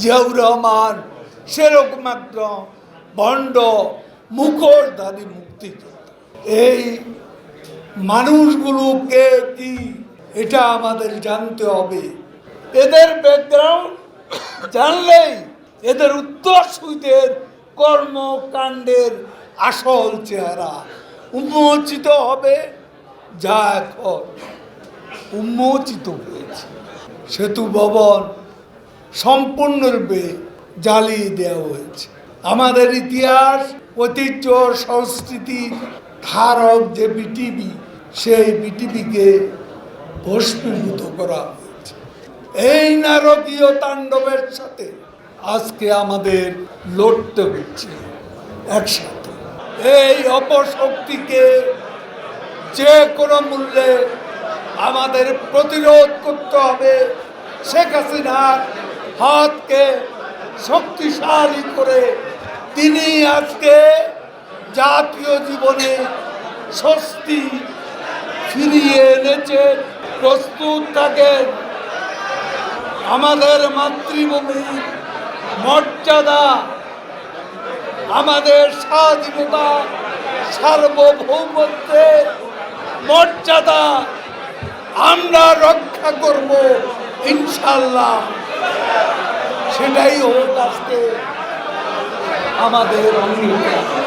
জিয়াউর রহমান, সেরকম একদম ভণ্ড, মুখোশধারী মুক্তিযোদ্ধা। এই মানুষগুলো কে এটা আমাদের জানতে হবে? এদের ব্যাকগ্রাউন্ড জানলেই এদের উত্তরসূরিদের কর্মকাণ্ডের আসল চেহারা উন্মোচিত হবে, যা এখন উন্মোচিত হয়েছে। সেতু ভবন সম্পূর্ণরূপে জ্বালিয়ে দেওয়া হয়েছে। আমাদের ইতিহাস, ঐতিহ্য সংস্কৃতির ধারক যে বিটিভি সেই বিটিভিকে ভস্মীভূত করা হয়েছে। এই নারকীয় তাণ্ডবের সাথে আজকে আমাদের লড়তে হচ্ছে একসাথে। এই অপশক্তিকে যে কোনো মূল্যে আমাদের প্রতিরোধ করতে হবে। শেখ হাসিনার হাতকে শক্তিশালী করে তিনি আজকে জাতীয় জীবনে স্বস্তি ফিরিয়ে এনেছেন প্রস্তুত থাকেন। আমাদের মাতৃভূমির মর্যাদা, আমাদের স্বাধীনতা সার্বভৌমত্বের মর্যাদা, আমরা রক্ষা করব ইনশাল্লাহ সেটাই হোক আজকে আমাদের অঙ্গীকার।